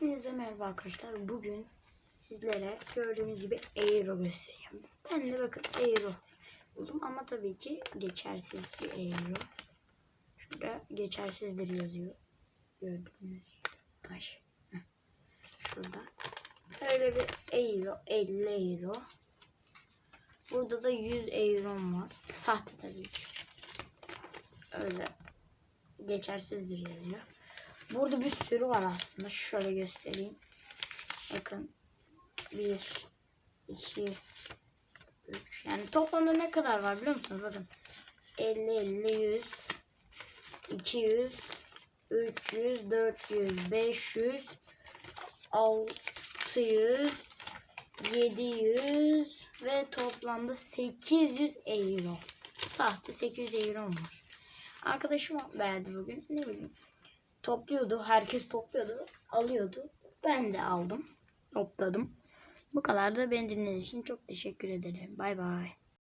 Hepinize merhaba arkadaşlar. Bugün sizlere gördüğünüz gibi euro göstereceğim. Ben de bakın euro buldum ama tabii ki geçersiz bir euro. Şurada geçersizdir yazıyor. Gördüğünüz baş. Şurada. Böyle bir euro, 50 euro. Burada da 100 euro var. Sahte tabii ki. Öyle geçersizdir yazıyor. Burada bir sürü var aslında. Şöyle göstereyim. Bakın. 1 2 3 Yani toplamda ne kadar var biliyor musunuz? Bakın. 50 50 100 200 300 400 500 600 700 ve toplamda 800 euro. Sahte 800 euro var. Arkadaşım verdi bugün. Ne bileyim topluyordu. Herkes topluyordu. Alıyordu. Ben de aldım. Topladım. Bu kadar da beni dinlediğiniz için çok teşekkür ederim. Bay bay.